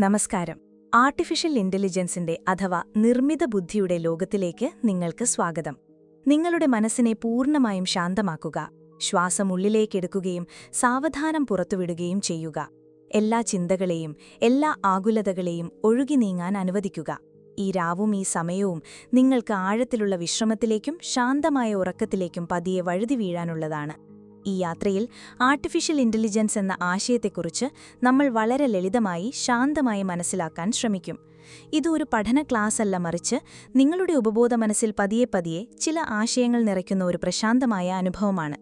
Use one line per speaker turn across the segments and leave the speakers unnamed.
നമസ്കാരം. ആർട്ടിഫിഷ്യൽ ഇന്റലിജൻസിന്റെ അഥവാ നിർമ്മിത ബുദ്ധിയുടെ ലോകത്തിലേക്ക് നിങ്ങൾക്ക് സ്വാഗതം. നിങ്ങളുടെ മനസ്സിനെ പൂർണമായും ശാന്തമാക്കുക ശ്വാസം ഉള്ളിലേക്കെടുക്കുകയും സാവധാനം പുറത്തുവിടുകയും ചെയ്യുക. എല്ലാ ചിന്തകളെയും എല്ലാ ആകുലതകളെയും ഒഴുകി നീങ്ങാൻ അനുവദിക്കുക. ഈ രാവും ഈ സമയവും നിങ്ങൾക്ക് ആഴത്തിലുള്ള വിശ്രമത്തിലേക്കും ശാന്തമായ ഉറക്കത്തിലേക്കും പതിയെ വഴുതി വീഴാനുള്ളതാണ്. ഈ യാത്രയിൽ ആർട്ടിഫിഷ്യൽ ഇന്റലിജൻസ് എന്ന ആശയത്തെക്കുറിച്ച് നമ്മൾ വളരെ ലളിതമായി ശാന്തമായി മനസ്സിലാക്കാൻ ശ്രമിക്കും. ഇത് ഒരു പഠന ക്ലാസ് അല്ല മറിച്ച് നിങ്ങളുടെ ഉപബോധ മനസ്സിൽ പതിയെ പതിയെ ചില ആശയങ്ങൾ നിറയ്ക്കുന്ന ഒരു പ്രശാന്തമായ അനുഭവമാണ്.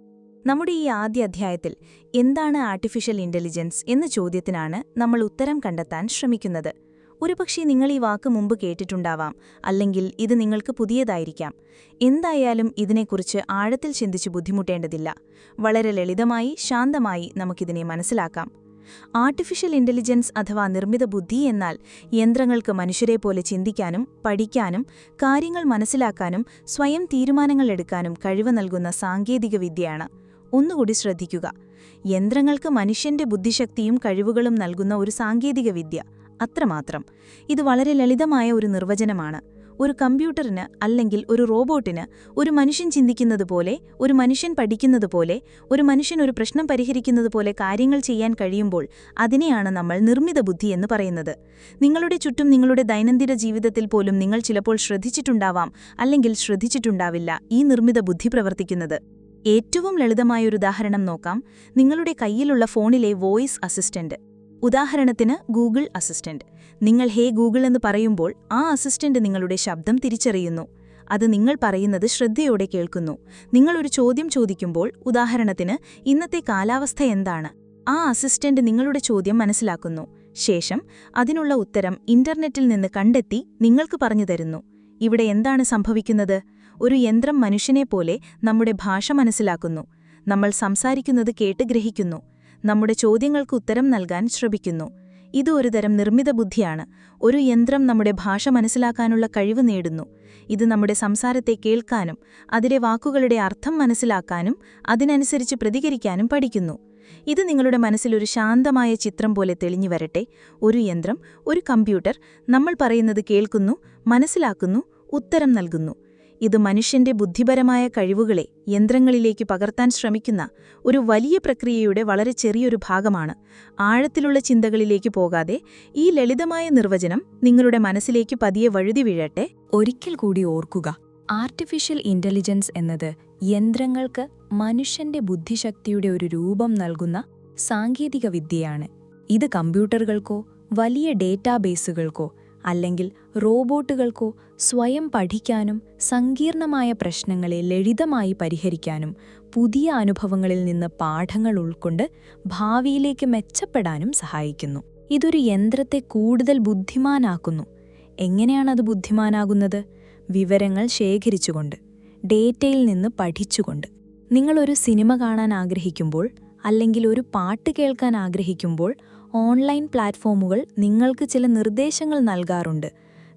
നമ്മുടെ ഈ ആദ്യ അധ്യായത്തിൽ എന്താണ് ആർട്ടിഫിഷ്യൽ ഇന്റലിജൻസ് എന്ന ചോദ്യത്തിനാണ് നമ്മൾ ഉത്തരം കണ്ടെത്താൻ ശ്രമിക്കുന്നത്. ഒരുപക്ഷെ നിങ്ങൾ ഈ വാക്ക് മുമ്പ് കേട്ടിട്ടുണ്ടാവാം അല്ലെങ്കിൽ ഇത് നിങ്ങൾക്ക് പുതിയതായിരിക്കാം. എന്തായാലും ഇതിനെക്കുറിച്ച് ആഴത്തിൽ ചിന്തിച്ച് ബുദ്ധിമുട്ടേണ്ടതില്ല. വളരെ ലളിതമായി ശാന്തമായി നമുക്കിതിനെ മനസ്സിലാക്കാം. ആർട്ടിഫിഷ്യൽ ഇന്റലിജൻസ് അഥവാ നിർമ്മിത ബുദ്ധി എന്നാൽ യന്ത്രങ്ങൾക്ക് മനുഷ്യരെ പോലെ ചിന്തിക്കാനും പഠിക്കാനും കാര്യങ്ങൾ മനസ്സിലാക്കാനും സ്വയം തീരുമാനങ്ങൾ എടുക്കാനും കഴിവ് നൽകുന്ന സാങ്കേതിക വിദ്യയാണ്. ഒന്നുകൂടി ശ്രദ്ധിക്കുക. യന്ത്രങ്ങൾക്ക് മനുഷ്യന്റെ ബുദ്ധിശക്തിയും കഴിവുകളും നൽകുന്ന ഒരു സാങ്കേതികവിദ്യ അത്രമാത്രം. ഇത് വളരെ ലളിതമായ ഒരു നിർവചനമാണ്. ഒരു കമ്പ്യൂട്ടറിന് അല്ലെങ്കിൽ ഒരു റോബോട്ടിന് ഒരു മനുഷ്യൻ ചിന്തിക്കുന്നത് പോലെ ഒരു മനുഷ്യൻ പഠിക്കുന്നത് പോലെ ഒരു മനുഷ്യൻ ഒരു പ്രശ്നം പരിഹരിക്കുന്നത് പോലെ കാര്യങ്ങൾ ചെയ്യാൻ കഴിയുമ്പോൾ അതിനെയാണ് നമ്മൾ നിർമ്മിത ബുദ്ധി എന്ന് പറയുന്നത്. നിങ്ങളുടെ ചുറ്റും നിങ്ങളുടെ ദൈനംദിന ജീവിതത്തിൽ പോലും നിങ്ങൾ ചിലപ്പോൾ ശ്രദ്ധിച്ചിട്ടുണ്ടാവാം അല്ലെങ്കിൽ ശ്രദ്ധിച്ചിട്ടുണ്ടാവില്ല ഈ നിർമ്മിത ബുദ്ധി പ്രവർത്തിക്കുന്നത്. ഏറ്റവും ലളിതമായൊരു ഉദാഹരണം നോക്കാം. നിങ്ങളുടെ കയ്യിലുള്ള ഫോണിലെ വോയിസ് അസിസ്റ്റന്റ്. ഉദാഹരണത്തിന് ഗൂഗിൾ അസിസ്റ്റന്റ്. നിങ്ങൾ ഹേ ഗൂഗിൾ എന്ന് പറയുമ്പോൾ ആ അസിസ്റ്റന്റ് നിങ്ങളുടെ ശബ്ദം തിരിച്ചറിയുന്നു. അത് നിങ്ങൾ പറയുന്നത് ശ്രദ്ധയോടെ കേൾക്കുന്നു. നിങ്ങളൊരു ചോദ്യം ചോദിക്കുമ്പോൾ ഉദാഹരണത്തിന് ഇന്നത്തെ കാലാവസ്ഥ എന്താണ്? ആ അസിസ്റ്റന്റ് നിങ്ങളുടെ ചോദ്യം മനസ്സിലാക്കുന്നു. ശേഷം അതിനുള്ള ഉത്തരം ഇന്റർനെറ്റിൽ നിന്ന് കണ്ടെത്തി നിങ്ങൾക്ക് പറഞ്ഞു തരുന്നു. ഇവിടെ എന്താണ് സംഭവിക്കുന്നത്? ഒരു യന്ത്രം മനുഷ്യനെ പോലെ നമ്മുടെ ഭാഷ മനസ്സിലാക്കുന്നു. നമ്മൾ സംസാരിക്കുന്നത് കേട്ട് ഗ്രഹിക്കുന്നു. നമ്മുടെ ചോദ്യങ്ങൾക്ക് ഉത്തരം നൽകാൻ ശ്രമിക്കുന്നു. ഇത് ഒരുതരം നിർമ്മിത ബുദ്ധിയാണ്. ഒരു യന്ത്രം നമ്മുടെ ഭാഷ മനസ്സിലാക്കാനുള്ള കഴിവ് നേടുന്നു. ഇത് നമ്മുടെ സംസാരത്തെ കേൾക്കാനും അതിലെ വാക്കുകളുടെ അർത്ഥം മനസ്സിലാക്കാനും അതിനനുസരിച്ച് പ്രതികരിക്കാനും പഠിക്കുന്നു. ഇത് നിങ്ങളുടെ മനസ്സിലൊരു ശാന്തമായ ചിത്രം പോലെ തെളിഞ്ഞു വരട്ടെ. ഒരു യന്ത്രം ഒരു കമ്പ്യൂട്ടർ നമ്മൾ പറയുന്നത് കേൾക്കുന്നു മനസ്സിലാക്കുന്നു ഉത്തരം നൽകുന്നു. ഇത് മനുഷ്യന്റെ ബുദ്ധിപരമായ കഴിവുകളെ യന്ത്രങ്ങളിലേക്ക് പകർത്താൻ ശ്രമിക്കുന്ന ഒരു വലിയ പ്രക്രിയയുടെ വളരെ ചെറിയൊരു ഭാഗമാണ്. ആഴത്തിലുള്ള ചിന്തകളിലേക്ക് പോകാതെ ഈ ലളിതമായ നിർവചനം നിങ്ങളുടെ മനസ്സിലേക്ക് പതിയെ വഴുതി വീഴട്ടെ.
ഒരിക്കൽ കൂടി ഓർക്കുക ആർട്ടിഫിഷ്യൽ ഇന്റലിജൻസ് എന്നത് യന്ത്രങ്ങൾക്ക് മനുഷ്യന്റെ ബുദ്ധിശക്തിയുടെ ഒരു രൂപം നൽകുന്ന സാങ്കേതിക വിദ്യയാണ് ഇത് കമ്പ്യൂട്ടറുകൾക്കോ വലിയ ഡേറ്റാബേസുകൾക്കോ അല്ലെങ്കിൽ റോബോട്ടുകൾക്കോ സ്വയം പഠിക്കാനും സങ്കീർണമായ പ്രശ്നങ്ങളെ ലളിതമായി പരിഹരിക്കാനും പുതിയ അനുഭവങ്ങളിൽ നിന്ന് പാഠങ്ങൾ ഉൾക്കൊണ്ട് ഭാവിയിലേക്ക് മെച്ചപ്പെടാനും സഹായിക്കുന്നു. ഇതൊരു യന്ത്രത്തെ കൂടുതൽ ബുദ്ധിമാനാക്കുന്നു. എങ്ങനെയാണത് ബുദ്ധിമാനാകുന്നത്? വിവരങ്ങൾ ശേഖരിച്ചുകൊണ്ട് ഡേറ്റയിൽ നിന്ന് പഠിച്ചുകൊണ്ട്. നിങ്ങളൊരു സിനിമ കാണാൻ ആഗ്രഹിക്കുമ്പോൾ അല്ലെങ്കിൽ ഒരു പാട്ട് കേൾക്കാൻ ആഗ്രഹിക്കുമ്പോൾ ഓൺലൈൻ പ്ലാറ്റ്ഫോമുകൾ നിങ്ങൾക്ക് ചില നിർദ്ദേശങ്ങൾ നൽകാറുണ്ട്.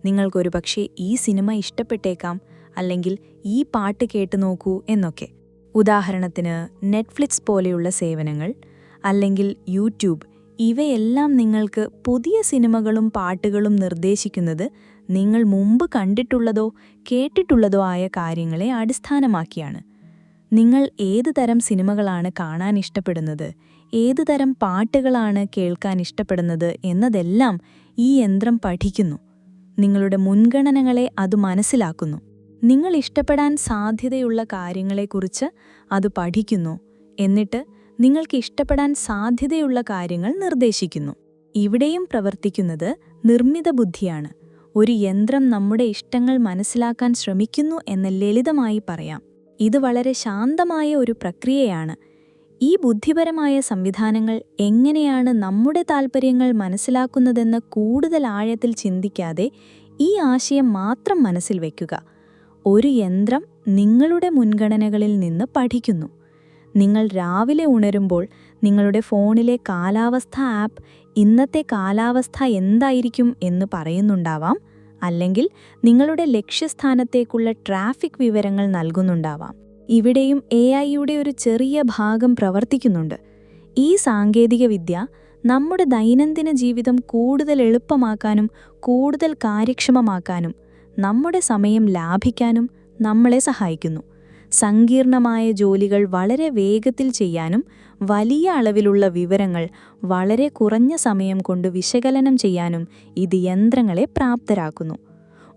നിങ്ങൾക്കൊരു പക്ഷേ ഈ സിനിമ ഇഷ്ടപ്പെട്ടേക്കാം അല്ലെങ്കിൽ ഈ പാട്ട് കേട്ടു നോക്കൂ എന്നൊക്കെ. ഉദാഹരണത്തിന് നെറ്റ്ഫ്ലിക്സ് പോലെയുള്ള സേവനങ്ങൾ അല്ലെങ്കിൽ യൂട്യൂബ് ഇവയെല്ലാം നിങ്ങൾക്ക് പുതിയ സിനിമകളും പാട്ടുകളും നിർദ്ദേശിക്കുന്നത് നിങ്ങൾ മുമ്പ് കണ്ടിട്ടുള്ളതോ കേട്ടിട്ടുള്ളതോ ആയ കാര്യങ്ങളെ അടിസ്ഥാനമാക്കിയാണ്. നിങ്ങൾ ഏത് തരം സിനിമകളാണ് കാണാൻ ഇഷ്ടപ്പെടുന്നത് ഏതു തരം പാട്ടുകളാണ് കേൾക്കാൻ ഇഷ്ടപ്പെടുന്നത് എന്നതെല്ലാം ഈ യന്ത്രം പഠിക്കുന്നു. നിങ്ങളുടെ മുൻഗണനകളെ അത് മനസ്സിലാക്കുന്നു. നിങ്ങൾ ഇഷ്ടപ്പെടാൻ സാധ്യതയുള്ള കാര്യങ്ങളെക്കുറിച്ച് അത് പഠിക്കുന്നു. എന്നിട്ട് നിങ്ങൾക്ക് ഇഷ്ടപ്പെടാൻ സാധ്യതയുള്ള കാര്യങ്ങൾ നിർദ്ദേശിക്കുന്നു. ഇവിടെയും പ്രവർത്തിക്കുന്നത് നിർമ്മിത ബുദ്ധിയാണ്. ഒരു യന്ത്രം നമ്മുടെ ഇഷ്ടങ്ങൾ മനസ്സിലാക്കാൻ ശ്രമിക്കുന്നു എന്ന് ലളിതമായി പറയാം. ഇത് വളരെ ശാന്തമായ ഒരു പ്രക്രിയയാണ്. ഈ ബുദ്ധിപരമായ സംവിധാനങ്ങൾ എങ്ങനെയാണ് നമ്മുടെ താൽപ്പര്യങ്ങൾ മനസ്സിലാക്കുന്നതെന്ന് കൂടുതൽ ആഴത്തിൽ ചിന്തിക്കാതെ ഈ ആശയം മാത്രം മനസ്സിൽ വയ്ക്കുക ഒരു യന്ത്രം നിങ്ങളുടെ മുൻഗണനകളിൽ നിന്ന് പഠിക്കുന്നു. നിങ്ങൾ രാവിലെ ഉണരുമ്പോൾ നിങ്ങളുടെ ഫോണിലെ കാലാവസ്ഥ ആപ്പ് ഇന്നത്തെ കാലാവസ്ഥ എന്തായിരിക്കും എന്ന് പറയുന്നുണ്ടാവാം അല്ലെങ്കിൽ നിങ്ങളുടെ ലക്ഷ്യസ്ഥാനത്തേക്കുള്ള ട്രാഫിക് വിവരങ്ങൾ നൽകുന്നുണ്ടാവാം. ഇവിടെയും എ ഐയുടെ ഒരു ചെറിയ ഭാഗം പ്രവർത്തിക്കുന്നുണ്ട്. ഈ സാങ്കേതികവിദ്യ നമ്മുടെ ദൈനംദിന ജീവിതം കൂടുതൽ എളുപ്പമാക്കാനും കൂടുതൽ കാര്യക്ഷമമാക്കാനും നമ്മുടെ സമയം ലാഭിക്കാനും നമ്മളെ സഹായിക്കുന്നു. സങ്കീർണമായ ജോലികൾ വളരെ വേഗത്തിൽ ചെയ്യാനും വലിയ അളവിലുള്ള വിവരങ്ങൾ വളരെ കുറഞ്ഞ സമയം കൊണ്ട് വിശകലനം ചെയ്യാനും ഇത് യന്ത്രങ്ങളെ പ്രാപ്തരാക്കുന്നു.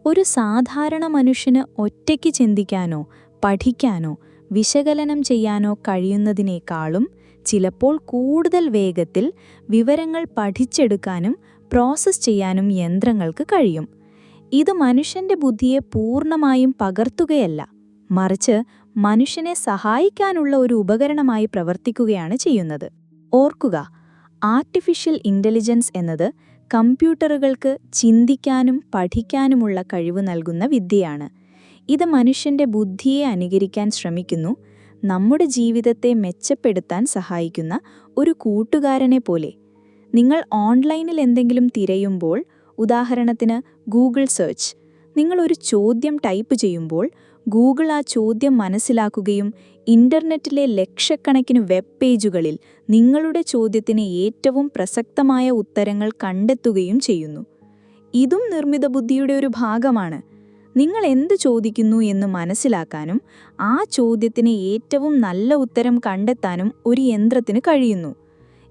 ഒരു സാധാരണ മനുഷ്യന് ഒറ്റയ്ക്ക് ചിന്തിക്കാനോ പഠിക്കാനോ വിശകലനം ചെയ്യാനോ കഴിയുന്നതിനേക്കാളും ചിലപ്പോൾ കൂടുതൽ വേഗത്തിൽ വിവരങ്ങൾ പഠിച്ചെടുക്കാനും പ്രോസസ്സ് ചെയ്യാനും യന്ത്രങ്ങൾക്ക് കഴിയും. ഇത് മനുഷ്യന്റെ ബുദ്ധിയെ പൂർണമായും പകർത്തുകയല്ല മറിച്ച് മനുഷ്യനെ സഹായിക്കാനുള്ള ഒരു ഉപകരണമായി പ്രവർത്തിക്കുകയാണ് ചെയ്യുന്നത്. ഓർക്കുക ആർട്ടിഫിഷ്യൽ ഇന്റലിജൻസ് എന്നത് കമ്പ്യൂട്ടറുകൾക്ക് ചിന്തിക്കാനും പഠിക്കാനുമുള്ള കഴിവ് നൽകുന്ന വിദ്യയാണ്. ഇത് മനുഷ്യന്റെ ബുദ്ധിയെ അനുകരിക്കാൻ ശ്രമിക്കുന്നു നമ്മുടെ ജീവിതത്തെ മെച്ചപ്പെടുത്താൻ സഹായിക്കുന്ന ഒരു കൂട്ടുകാരനെ പോലെ. നിങ്ങൾ ഓൺലൈനിൽ എന്തെങ്കിലും തിരയുമ്പോൾ ഉദാഹരണത്തിന് ഗൂഗിൾ സെർച്ച് നിങ്ങൾ ഒരു ചോദ്യം ടൈപ്പ് ചെയ്യുമ്പോൾ ഗൂഗിൾ ആ ചോദ്യം മനസ്സിലാക്കുകയും ഇന്റർനെറ്റിലെ ലക്ഷക്കണക്കിന് വെബ് പേജുകളിൽ നിങ്ങളുടെ ചോദ്യത്തിന് ഏറ്റവും പ്രസക്തമായ ഉത്തരങ്ങൾ കണ്ടെത്തുകയും ചെയ്യുന്നു. ഇതും നിർമ്മിത ബുദ്ധിയുടെ ഒരു ഭാഗമാണ്. നിങ്ങൾ എന്ത് ചോദിക്കുന്നു എന്ന് മനസ്സിലാക്കാനും ആ ചോദ്യത്തിന് ഏറ്റവും നല്ല ഉത്തരം കണ്ടെത്താനും ഒരു യന്ത്രത്തിന് കഴിയുന്നു.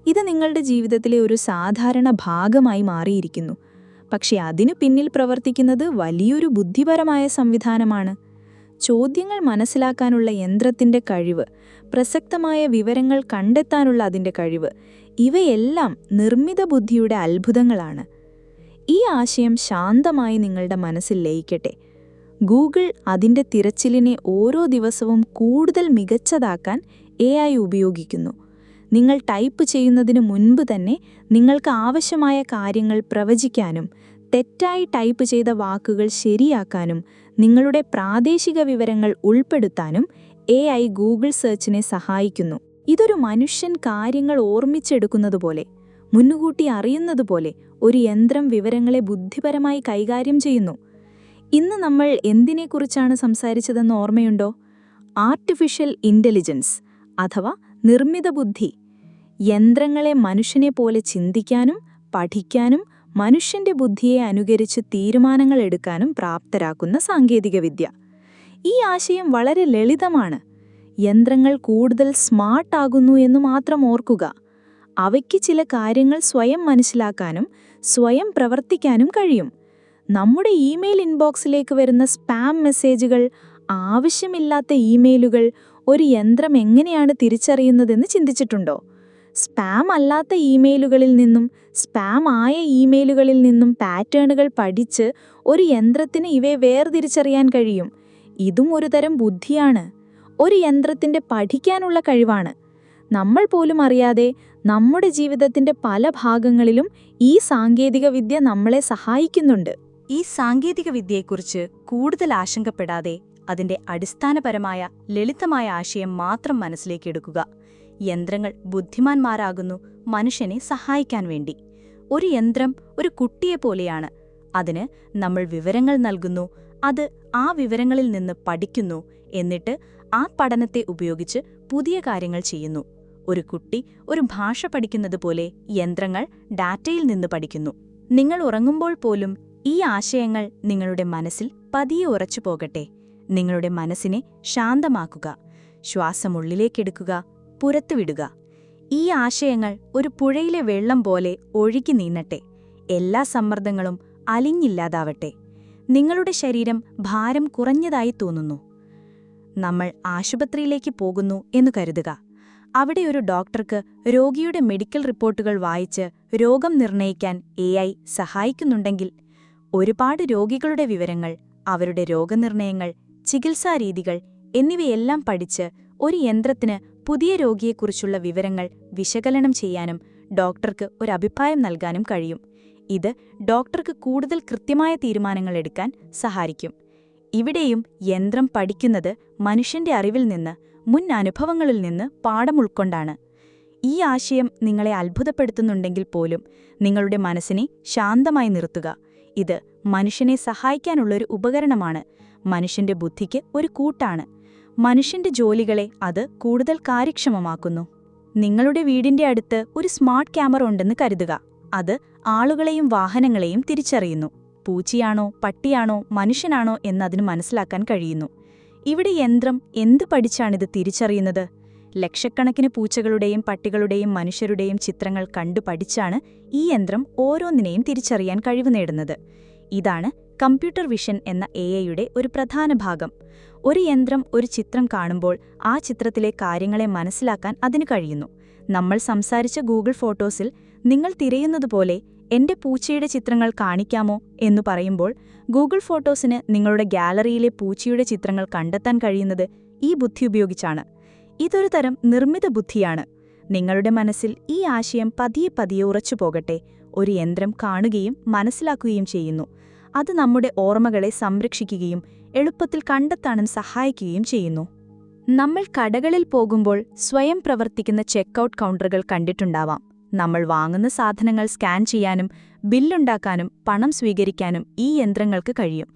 ഇത് നിങ്ങളുടെ ജീവിതത്തിലെ ഒരു സാധാരണ ഭാഗമായി മാറിയിരിക്കുന്നു. പക്ഷേ അതിനു പിന്നിൽ പ്രവർത്തിക്കുന്നത് വലിയൊരു ബുദ്ധിപരമായ സംവിധാനമാണ്. ചോദ്യങ്ങൾ മനസ്സിലാക്കാനുള്ള യന്ത്രത്തിന്റെ കഴിവ് പ്രസക്തമായ വിവരങ്ങൾ കണ്ടെത്താനുള്ള അതിന്റെ കഴിവ് ഇവയെല്ലാം നിർമ്മിത ബുദ്ധിയുടെ അത്ഭുതങ്ങളാണ്. ഈ ആശയം ശാന്തമായി നിങ്ങളുടെ മനസ്സിൽ ലയിക്കട്ടെ. ഗൂഗിൾ അതിന്റെ തിരച്ചിലിനെ ഓരോ ദിവസവും കൂടുതൽ മികച്ചതാക്കാൻ എ ഐ ഉപയോഗിക്കുന്നു. നിങ്ങൾ ടൈപ്പ് ചെയ്യുന്നതിന് മുൻപ് തന്നെ നിങ്ങൾക്ക് ആവശ്യമായ കാര്യങ്ങൾ പ്രവചിക്കാനും തെറ്റായി ടൈപ്പ് ചെയ്ത വാക്കുകൾ ശരിയാക്കാനും നിങ്ങളുടെ പ്രാദേശിക വിവരങ്ങൾ ഉൾപ്പെടുത്താനും എ ഐ ഗൂഗിൾ സെർച്ചിനെ സഹായിക്കുന്നു. ഇതൊരു മനുഷ്യൻ കാര്യങ്ങൾ ഓർമ്മിച്ചെടുക്കുന്നതുപോലെ മുന്നുകൂട്ടി അറിയുന്നതുപോലെ ഒരു യന്ത്രം വിവരങ്ങളെ ബുദ്ധിപരമായി കൈകാര്യം ചെയ്യുന്നു. ഇന്ന് നമ്മൾ എന്തിനെക്കുറിച്ചാണ് സംസാരിച്ചതെന്ന് ഓർമ്മയുണ്ടോ? ആർട്ടിഫിഷ്യൽ ഇന്റലിജൻസ് അഥവാ നിർമ്മിത ബുദ്ധി. യന്ത്രങ്ങളെ മനുഷ്യനെ പോലെ ചിന്തിക്കാനും പഠിക്കാനും മനുഷ്യന്റെ ബുദ്ധിയെ അനുകരിച്ച് തീരുമാനങ്ങൾ എടുക്കാനും പ്രാപ്തരാക്കുന്ന സാങ്കേതികവിദ്യ. ഈ ആശയം വളരെ ലളിതമാണ്. യന്ത്രങ്ങൾ കൂടുതൽ സ്മാർട്ടാകുന്നു എന്ന് മാത്രം ഓർക്കുക. അവയ്ക്ക് ചില കാര്യങ്ങൾ സ്വയം മനസ്സിലാക്കാനും സ്വയം പ്രവർത്തിക്കാനും കഴിയും. നമ്മുടെ ഇമെയിൽ ഇൻബോക്സിലേക്ക് വരുന്ന സ്പാം മെസ്സേജുകൾ ആവശ്യമില്ലാത്ത ഇമെയിലുകൾ ഒരു യന്ത്രം എങ്ങനെയാണ് തിരിച്ചറിയുന്നതെന്ന് ചിന്തിച്ചിട്ടുണ്ടോ? സ്പാം അല്ലാത്ത ഇമെയിലുകളിൽ നിന്നും സ്പാം ആയ ഇമെയിലുകളിൽ നിന്നും പാറ്റേണുകൾ പഠിച്ച് ഒരു യന്ത്രത്തിന് ഇവയെ വേർതിരിച്ചറിയാൻ കഴിയും. ഇതും ഒരു തരം ബുദ്ധിയാണ്. ഒരു യന്ത്രത്തിന്റെ പഠിക്കാനുള്ള കഴിവാണ്. നമ്മൾ പോലും അറിയാതെ നമ്മുടെ ജീവിതത്തിന്റെ പല ഭാഗങ്ങളിലും ഈ സാങ്കേതികവിദ്യ നമ്മളെ സഹായിക്കുന്നുണ്ട്.
ഈ സാങ്കേതിക വിദ്യയെക്കുറിച്ച് കൂടുതൽ ആശങ്കപ്പെടാതെ അതിന്റെ അടിസ്ഥാനപരമായ ലളിതമായ ആശയം മാത്രം മനസ്സിലേക്കെടുക്കുക യന്ത്രങ്ങൾ ബുദ്ധിമാന്മാരാകുന്നു മനുഷ്യനെ സഹായിക്കാൻ വേണ്ടി. ഒരു യന്ത്രം ഒരു കുട്ടിയെപ്പോലെയാണ് അതിന് നമ്മൾ വിവരങ്ങൾ നൽകുന്നു അത് ആ വിവരങ്ങളിൽ നിന്ന് പഠിക്കുന്നു എന്നിട്ട് ആ പഠനത്തെ ഉപയോഗിച്ച് പുതിയ കാര്യങ്ങൾ ചെയ്യുന്നു. ഒരു കുട്ടി ഒരു ഭാഷ പഠിക്കുന്നത് പോലെ യന്ത്രങ്ങൾ ഡാറ്റയിൽ നിന്ന് പഠിക്കുന്നു. നിങ്ങൾ ഉറങ്ങുമ്പോൾ പോലും ഈ ആശയങ്ങൾ നിങ്ങളുടെ മനസ്സിൽ പതിയെ ഉറച്ചു പോകട്ടെ. നിങ്ങളുടെ മനസ്സിനെ ശാന്തമാക്കുക. ശ്വാസമുള്ളിലേക്കെടുക്കുക പുറത്തുവിടുക ഈ ആശയങ്ങൾ ഒരു പുഴയിലെ വെള്ളം പോലെ ഒഴുകി നീന്നട്ടെ എല്ലാ സമ്മർദ്ദങ്ങളും അലിഞ്ഞില്ലാതാവട്ടെ. നിങ്ങളുടെ ശരീരം ഭാരം കുറഞ്ഞതായി തോന്നുന്നു. നമ്മൾ ആശുപത്രിയിലേക്ക് പോകുന്നു എന്നു കരുതുക. അവിടെ ഒരു ഡോക്ടർക്ക് രോഗിയുടെ മെഡിക്കൽ റിപ്പോർട്ടുകൾ വായിച്ച് രോഗം നിർണയിക്കാൻ എ സഹായിക്കുന്നുണ്ടെങ്കിൽ ഒരുപാട് രോഗികളുടെ വിവരങ്ങൾ അവരുടെ രോഗനിർണയങ്ങൾ ചികിത്സാരീതികൾ എന്നിവയെല്ലാം പഠിച്ച് ഒരു യന്ത്രത്തിന് പുതിയ രോഗിയെക്കുറിച്ചുള്ള വിവരങ്ങൾ വിശകലനം ചെയ്യാനും ഡോക്ടർക്ക് ഒരു അഭിപ്രായം നൽകാനും കഴിയും. ഇത് ഡോക്ടർക്ക് കൂടുതൽ കൃത്യമായ തീരുമാനങ്ങൾ എടുക്കാൻ സഹായിക്കും. ഇവിടെയും യന്ത്രം പഠിക്കുന്നത് മനുഷ്യന്റെ അറിവിൽ നിന്ന് മുൻ അനുഭവങ്ങളിൽ നിന്ന് പാഠം ഉൾക്കൊണ്ടാണ്. ഈ ആശയം നിങ്ങളെ അത്ഭുതപ്പെടുത്തുന്നുണ്ടെങ്കിൽ പോലും നിങ്ങളുടെ മനസ്സിനെ ശാന്തമായി നിർത്തുക. ഇത് മനുഷ്യനെ സഹായിക്കാനുള്ളൊരു ഉപകരണമാണ്. മനുഷ്യന്റെ ബുദ്ധിക്ക് ഒരു കൂട്ടാണ്. മനുഷ്യന്റെ ജോലികളെ അത് കൂടുതൽ കാര്യക്ഷമമാക്കുന്നു.
നിങ്ങളുടെ വീടിന്റെ അടുത്ത് ഒരു സ്മാർട്ട് ക്യാമറ ഉണ്ടെന്ന് കരുതുക. അത് ആളുകളെയും വാഹനങ്ങളെയും തിരിച്ചറിയുന്നു. പൂച്ചയാണോ പട്ടിയാണോ മനുഷ്യനാണോ എന്നതിന് മനസ്സിലാക്കാൻ കഴിയുന്നു. ഇവിടെ യന്ത്രം എന്ത് പഠിച്ചാണിത് തിരിച്ചറിയുന്നത്? ലക്ഷക്കണക്കിന് പൂച്ചകളുടെയും പട്ടികളുടെയും മനുഷ്യരുടെയും ചിത്രങ്ങൾ കണ്ടു പഠിച്ചാണ് ഈ യന്ത്രം ഓരോന്നിനെയും തിരിച്ചറിയാൻ കഴിവ് നേടുന്നത്. ഇതാണ് കമ്പ്യൂട്ടർ വിഷൻ എന്ന എ ഐയുടെ ഒരു പ്രധാന ഭാഗം. ഒരു യന്ത്രം ഒരു ചിത്രം കാണുമ്പോൾ ആ ചിത്രത്തിലെ കാര്യങ്ങളെ മനസ്സിലാക്കാൻ അതിന് കഴിയുന്നു. നമ്മൾ സംസാരിച്ച ഗൂഗിൾ ഫോട്ടോസിൽ നിങ്ങൾ തിരയുന്നതുപോലെ എന്റെ പൂച്ചയുടെ ചിത്രങ്ങൾ കാണിക്കാമോ എന്നു പറയുമ്പോൾ ഗൂഗിൾ ഫോട്ടോസിന് നിങ്ങളുടെ ഗാലറിയിലെ പൂച്ചയുടെ ചിത്രങ്ങൾ കണ്ടെത്താൻ കഴിയുന്നത് ഈ ബുദ്ധി ഉപയോഗിച്ചാണ്. ഇതൊരു തരം നിർമ്മിത ബുദ്ധിയാണ്. നിങ്ങളുടെ മനസ്സിൽ ഈ ആശയം പതിയെ പതിയെ ഉറച്ചു പോകട്ടെ ഒരു യന്ത്രം കാണുകയും മനസ്സിലാക്കുകയും ചെയ്യുന്നു. അത് നമ്മുടെ ഓർമ്മകളെ സംരക്ഷിക്കുകയും എളുപ്പത്തിൽ കണ്ടെത്താനും സഹായിക്കുകയും ചെയ്യുന്നു. നമ്മൾ കടകളിൽ പോകുമ്പോൾ സ്വയം പ്രവർത്തിക്കുന്ന ചെക്കൗട്ട് കൗണ്ടറുകൾ കണ്ടിട്ടുണ്ടാവാം. നമ്മൾ വാങ്ങുന്ന സാധനങ്ങൾ സ്കാൻ ചെയ്യാനും ബില്ലുണ്ടാക്കാനും പണം സ്വീകരിക്കാനും ഈ യന്ത്രങ്ങൾക്ക് കഴിയും.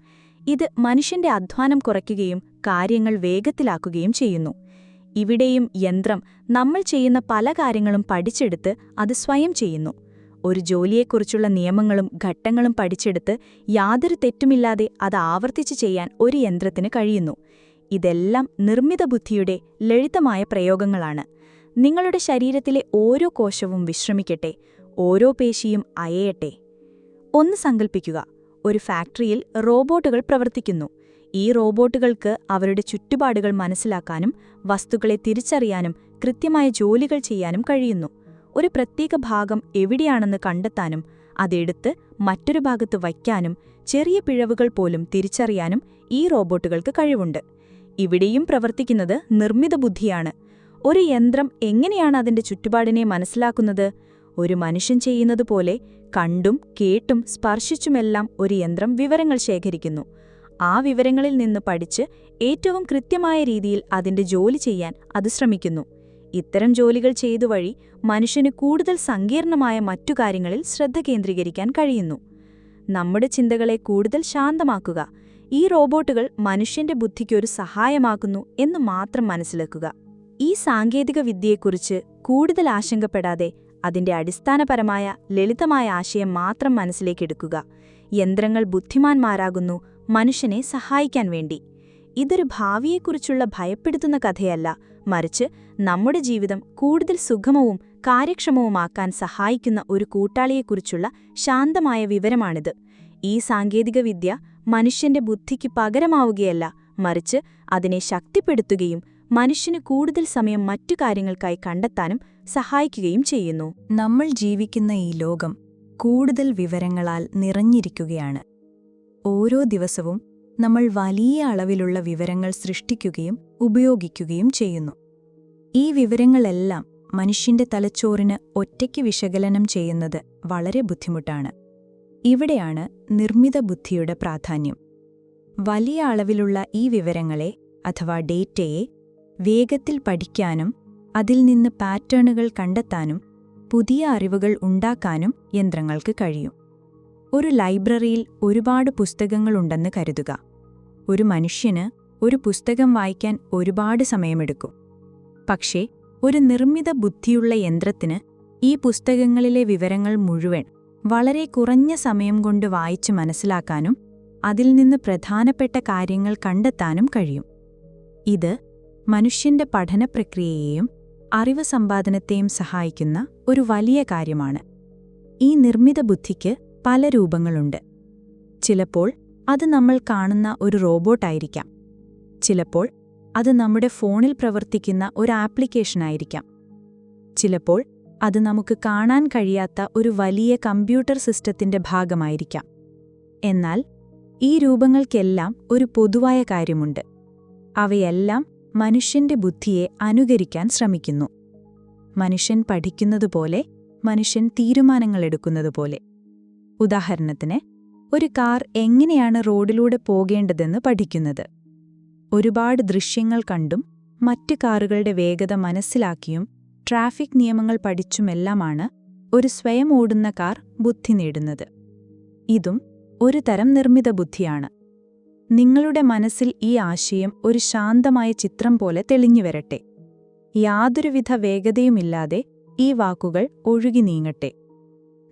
ഇത് മനുഷ്യന്റെ അധ്വാനം കുറയ്ക്കുകയും കാര്യങ്ങൾ വേഗത്തിലാക്കുകയും ചെയ്യുന്നു. ഇവിടെയും യന്ത്രം നമ്മൾ ചെയ്യുന്ന പല കാര്യങ്ങളും പഠിച്ചെടുത്ത് അത് സ്വയം ചെയ്യുന്നു. ഒരു ജോലിയെക്കുറിച്ചുള്ള നിയമങ്ങളും ഘട്ടങ്ങളും പഠിച്ചെടുത്ത് യാതൊരു തെറ്റുമില്ലാതെ അത് ആവർത്തിച്ച് ചെയ്യാൻ ഒരു യന്ത്രത്തിന് കഴിയുന്നു. ഇതെല്ലാം നിർമ്മിത ബുദ്ധിയുടെ ലളിതമായ പ്രയോഗങ്ങളാണ്. നിങ്ങളുടെ ശരീരത്തിലെ ഓരോ കോശവും വിശ്രമിക്കട്ടെ ഓരോ പേശിയും അയയട്ടെ. ഒന്ന് സങ്കൽപ്പിക്കുക. ഒരു ഫാക്ടറിയിൽ റോബോട്ടുകൾ പ്രവർത്തിക്കുന്നു. ഈ റോബോട്ടുകൾക്ക് അവരുടെ ചുറ്റുപാടുകൾ മനസ്സിലാക്കാനും വസ്തുക്കളെ തിരിച്ചറിയാനും കൃത്യമായ ജോലികൾ ചെയ്യാനും കഴിയുന്നു. ഒരു പ്രത്യേക ഭാഗം എവിടെയാണെന്ന് കണ്ടെത്താനും അതെടുത്ത് മറ്റൊരു ഭാഗത്ത് വയ്ക്കാനും ചെറിയ പിഴവുകൾ പോലും തിരിച്ചറിയാനും ഈ റോബോട്ടുകൾക്ക് കഴിവുണ്ട്. ഇവിടെയും പ്രവർത്തിക്കുന്നത് നിർമ്മിത ബുദ്ധിയാണ്. ഒരു യന്ത്രം എങ്ങനെയാണ് അതിന്റെ ചുറ്റുപാടിനെ മനസ്സിലാക്കുന്നത്? ഒരു മനുഷ്യൻ ചെയ്യുന്നതുപോലെ കണ്ടും കേട്ടും സ്പർശിച്ചുമെല്ലാം ഒരു യന്ത്രം വിവരങ്ങൾ ശേഖരിക്കുന്നു. ആ വിവരങ്ങളിൽ നിന്ന് പഠിച്ച് ഏറ്റവും കൃത്യമായ രീതിയിൽ അതിന്റെ ജോലി ചെയ്യാൻ അത് ശ്രമിക്കുന്നു. ഇത്തരം ജോലികൾ ചെയ്തു വഴി മനുഷ്യന് കൂടുതൽ സങ്കീർണമായ മറ്റു കാര്യങ്ങളിൽ ശ്രദ്ധ കേന്ദ്രീകരിക്കാൻ കഴിയുന്നു. നമ്മുടെ ചിന്തകളെ കൂടുതൽ ശാന്തമാക്കുക. ഈ റോബോട്ടുകൾ മനുഷ്യന്റെ ബുദ്ധിക്കൊരു സഹായമാക്കുന്നു എന്ന് മാത്രം മനസ്സിലാക്കുക. ഈ സാങ്കേതിക വിദ്യയെക്കുറിച്ച് കൂടുതൽ ആശങ്കപ്പെടാതെ അതിന്റെ അടിസ്ഥാനപരമായ ലളിതമായ ആശയം മാത്രം മനസ്സിലേക്കെടുക്കുക യന്ത്രങ്ങൾ ബുദ്ധിമാന്മാരാകുന്നു മനുഷ്യനെ സഹായിക്കാൻ വേണ്ടി. ഇതൊരു ഭാവിയെക്കുറിച്ചുള്ള ഭയപ്പെടുത്തുന്ന കഥയല്ല. മറിച്ച് നമ്മുടെ ജീവിതം കൂടുതൽ സുഗമവും കാര്യക്ഷമവുമാക്കാൻ സഹായിക്കുന്ന ഒരു കൂട്ടാളിയെക്കുറിച്ചുള്ള ശാന്തമായ വിവരമാണിത്. ഈ സാങ്കേതികവിദ്യ മനുഷ്യന്റെ ബുദ്ധിക്ക് പകരമാവുകയല്ല. മറിച്ച് അതിനെ ശക്തിപ്പെടുത്തുകയും മനുഷ്യന് കൂടുതൽ സമയം മറ്റു കാര്യങ്ങൾക്കായി കണ്ടെത്താനും സഹായിക്കുകയും ചെയ്യുന്നു.
നമ്മൾ ജീവിക്കുന്ന ഈ ലോകം കൂടുതൽ വിവരങ്ങളാൽ നിറഞ്ഞിരിക്കുകയാണ്. ഓരോ ദിവസവും നമ്മൾ വലിയ അളവിലുള്ള വിവരങ്ങൾ സൃഷ്ടിക്കുകയും ഉപയോഗിക്കുകയും ചെയ്യുന്നു. ഈ വിവരങ്ങളെല്ലാം മനുഷ്യന്റെ തലച്ചോറിന് ഒറ്റയ്ക്ക് വിശകലനം ചെയ്യുന്നത് വളരെ ബുദ്ധിമുട്ടാണ്. ഇവിടെയാണ് നിർമ്മിത ബുദ്ധിയുടെ പ്രാധാന്യം. വലിയ അളവിലുള്ള ഈ വിവരങ്ങളെ അഥവാ ഡേറ്റയെ വേഗത്തിൽ പഠിക്കാനും അതിൽ നിന്ന് പാറ്റേണുകൾ കണ്ടെത്താനും പുതിയ അറിവുകൾ ഉണ്ടാക്കാനും യന്ത്രങ്ങൾക്ക് കഴിയും. ഒരു ലൈബ്രറിയിൽ ഒരുപാട് പുസ്തകങ്ങളുണ്ടെന്ന് കരുതുക. ഒരു മനുഷ്യന് ഒരു പുസ്തകം വായിക്കാൻ ഒരുപാട് സമയമെടുക്കും. പക്ഷേ ഒരു നിർമ്മിത ബുദ്ധിയുള്ള യന്ത്രത്തിന് ഈ പുസ്തകങ്ങളിലെ വിവരങ്ങൾ മുഴുവൻ വളരെ കുറഞ്ഞ സമയം കൊണ്ട് വായിച്ച് മനസ്സിലാക്കാനും അതിൽ നിന്ന് പ്രധാനപ്പെട്ട കാര്യങ്ങൾ കണ്ടെത്താനും കഴിയും. ഇത് മനുഷ്യന്റെ പഠനപ്രക്രിയയെയും അറിവ് സമ്പാദനത്തെയും സഹായിക്കുന്ന ഒരു വലിയ കാര്യമാണ്. ഈ നിർമ്മിത ബുദ്ധിക്ക് പല രൂപങ്ങളുണ്ട്. ചിലപ്പോൾ അത് നമ്മൾ കാണുന്ന ഒരു റോബോട്ടായിരിക്കാം ചിലപ്പോൾ അത് നമ്മുടെ ഫോണിൽ പ്രവർത്തിക്കുന്ന ഒരു ആപ്ലിക്കേഷനായിരിക്കാം ചിലപ്പോൾ അത് നമുക്ക് കാണാൻ കഴിയാത്ത ഒരു വലിയ കമ്പ്യൂട്ടർ സിസ്റ്റത്തിന്റെ ഭാഗമായിരിക്കാം. എന്നാൽ ഈ രൂപങ്ങൾക്കെല്ലാം ഒരു പൊതുവായ കാര്യമുണ്ട്. അവയെല്ലാം മനുഷ്യന്റെ ബുദ്ധിയെ അനുകരിക്കാൻ ശ്രമിക്കുന്നു. മനുഷ്യൻ പഠിക്കുന്നതുപോലെ മനുഷ്യൻ തീരുമാനങ്ങളെടുക്കുന്നതുപോലെ ഉദാഹരണത്തിന് ഒരു കാർ എങ്ങനെയാണ് റോഡിലൂടെ പോകേണ്ടതെന്ന് പഠിക്കുന്നത്. ഒരുപാട് ദൃശ്യങ്ങൾ കണ്ടും മറ്റ് കാറുകളുടെ വേഗത മനസ്സിലാക്കിയും ട്രാഫിക് നിയമങ്ങൾ പഠിച്ചുമെല്ലാമാണ് ഒരു സ്വയം ഓടുന്ന കാർ ബുദ്ധി നേടുന്നത്. ഇതും ഒരു തരം നിർമ്മിത ബുദ്ധിയാണ്. നിങ്ങളുടെ മനസ്സിൽ ഈ ആശയം ഒരു ശാന്തമായ ചിത്രം പോലെ തെളിഞ്ഞു വരട്ടെ.
യാതൊരുവിധ വേഗതയുമില്ലാതെ ഈ വാക്കുകൾ ഒഴുകി നീങ്ങട്ടെ.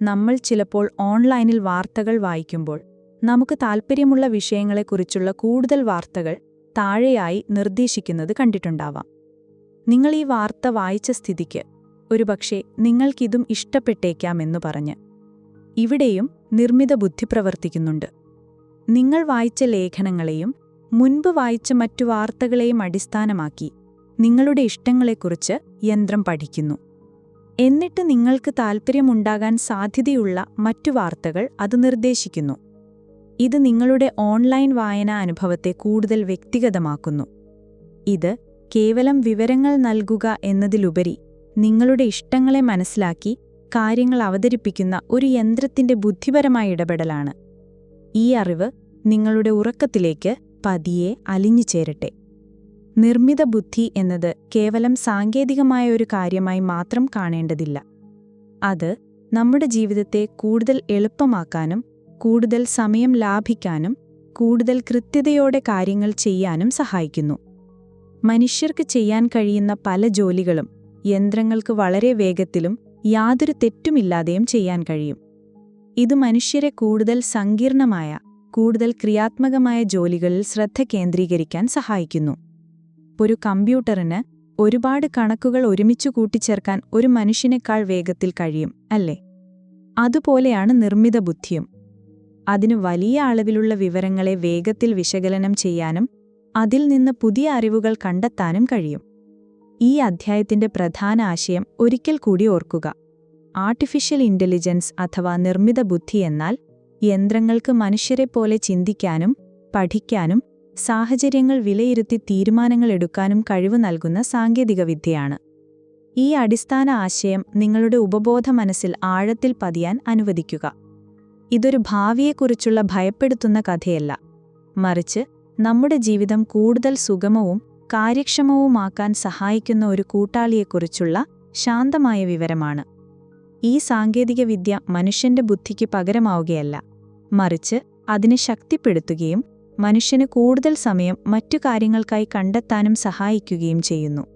നമ്മൾ ചിലപ്പോൾ ഓൺലൈനിൽ വാർത്തകൾ വായിക്കുമ്പോൾ നമുക്ക് താൽപ്പര്യമുള്ള വിഷയങ്ങളെക്കുറിച്ചുള്ള കൂടുതൽ വാർത്തകൾ താഴെയായി നിർദ്ദേശിക്കുന്നത് കണ്ടിട്ടുണ്ടാവാം. നിങ്ങൾ ഈ വാർത്ത വായിച്ച സ്ഥിതിക്ക് ഒരുപക്ഷെ നിങ്ങൾക്കിതും ഇഷ്ടപ്പെട്ടേക്കാമെന്നു പറഞ്ഞ് ഇവിടെയും നിർമ്മിത ബുദ്ധി പ്രവർത്തിക്കുന്നുണ്ട്. നിങ്ങൾ വായിച്ച ലേഖനങ്ങളെയും മുൻപ് വായിച്ച മറ്റു വാർത്തകളെയും അടിസ്ഥാനമാക്കി നിങ്ങളുടെ ഇഷ്ടങ്ങളെക്കുറിച്ച് യന്ത്രം പഠിക്കുന്നു. എന്നിട്ട് നിങ്ങൾക്ക് താൽപ്പര്യമുണ്ടാകാൻ സാധ്യതയുള്ള മറ്റു വാർത്തകൾ അത് നിർദ്ദേശിക്കുന്നു. ഇത് നിങ്ങളുടെ ഓൺലൈൻ വായനാ അനുഭവത്തെ കൂടുതൽ വ്യക്തിഗതമാക്കുന്നു. ഇത് കേവലം വിവരങ്ങൾ നൽകുക എന്നതിലുപരി നിങ്ങളുടെ ഇഷ്ടങ്ങളെ മനസ്സിലാക്കി കാര്യങ്ങൾ അവതരിപ്പിക്കുന്ന ഒരു യന്ത്രത്തിന്റെ ബുദ്ധിപരമായ ഇടപെടലാണ്. ഈ അറിവ് നിങ്ങളുടെ ഉറക്കത്തിലേക്ക് പതിയെ അലിഞ്ഞു ചേരട്ടെ. നിർമ്മിത ബുദ്ധി എന്നത് കേവലം സാങ്കേതികമായ ഒരു കാര്യമായി മാത്രം കാണേണ്ടതില്ല. അത് നമ്മുടെ ജീവിതത്തെ കൂടുതൽ എളുപ്പമാക്കാനും കൂടുതൽ സമയം ലാഭിക്കാനും കൂടുതൽ കൃത്യതയോടെ കാര്യങ്ങൾ ചെയ്യാനും സഹായിക്കുന്നു. മനുഷ്യർക്ക് ചെയ്യാൻ കഴിയുന്ന പല ജോലികളും യന്ത്രങ്ങൾക്ക് വളരെ വേഗത്തിലും യാതൊരു തെറ്റുമില്ലാതെയും ചെയ്യാൻ കഴിയും. ഇത് മനുഷ്യരെ കൂടുതൽ സങ്കീർണമായ കൂടുതൽ ക്രിയാത്മകമായ ജോലികളിൽ ശ്രദ്ധ കേന്ദ്രീകരിക്കാൻ സഹായിക്കുന്നു. ഒരു കമ്പ്യൂട്ടറിന് ഒരുപാട് കണക്കുകൾ ഒരുമിച്ചു കൂട്ടിച്ചേർക്കാൻ ഒരു മനുഷ്യനേക്കാൾ വേഗത്തിൽ കഴിയും അല്ലേ? അതുപോലെയാണ് നിർമ്മിത ബുദ്ധിയും. അതിന് വലിയ അളവിലുള്ള വിവരങ്ങളെ വേഗത്തിൽ വിശകലനം ചെയ്യാനും അതിൽ നിന്ന് പുതിയ അറിവുകൾ കണ്ടെത്താനും കഴിയും. ഈ അധ്യായത്തിന്റെ പ്രധാന ആശയം ഒരിക്കൽ കൂടി ഓർക്കുക. ആർട്ടിഫിഷ്യൽ ഇന്റലിജൻസ് അഥവാ നിർമ്മിത ബുദ്ധി എന്നാൽ യന്ത്രങ്ങൾക്ക് മനുഷ്യരെപ്പോലെ ചിന്തിക്കാനും പഠിക്കാനും സാഹചര്യങ്ങൾ വിലയിരുത്തി തീരുമാനങ്ങൾ എടുക്കാനും കഴിവ് നൽകുന്ന സാങ്കേതികവിദ്യയാണ്. ഈ അടിസ്ഥാന ആശയം നിങ്ങളുടെ ഉപബോധ മനസ്സിൽ ആഴത്തിൽ പതിയാൻ അനുവദിക്കുക. ഇതൊരു ഭാവിയെക്കുറിച്ചുള്ള ഭയപ്പെടുത്തുന്ന കഥയല്ല. മറിച്ച് നമ്മുടെ ജീവിതം കൂടുതൽ സുഗമവും കാര്യക്ഷമവുമാക്കാൻ സഹായിക്കുന്ന ഒരു കൂട്ടാളിയെക്കുറിച്ചുള്ള ശാന്തമായ വിവരമാണ്. ഈ സാങ്കേതികവിദ്യ മനുഷ്യന്റെ ബുദ്ധിക്ക് പകരമാവുകയല്ല. മറിച്ച് അതിനെ ശക്തിപ്പെടുത്തുകയും മനുഷ്യന് കൂടുതൽ സമയം മറ്റു കാര്യങ്ങൾക്കായി കണ്ടെത്താനും സഹായിക്കുകയും ചെയ്യുന്നു.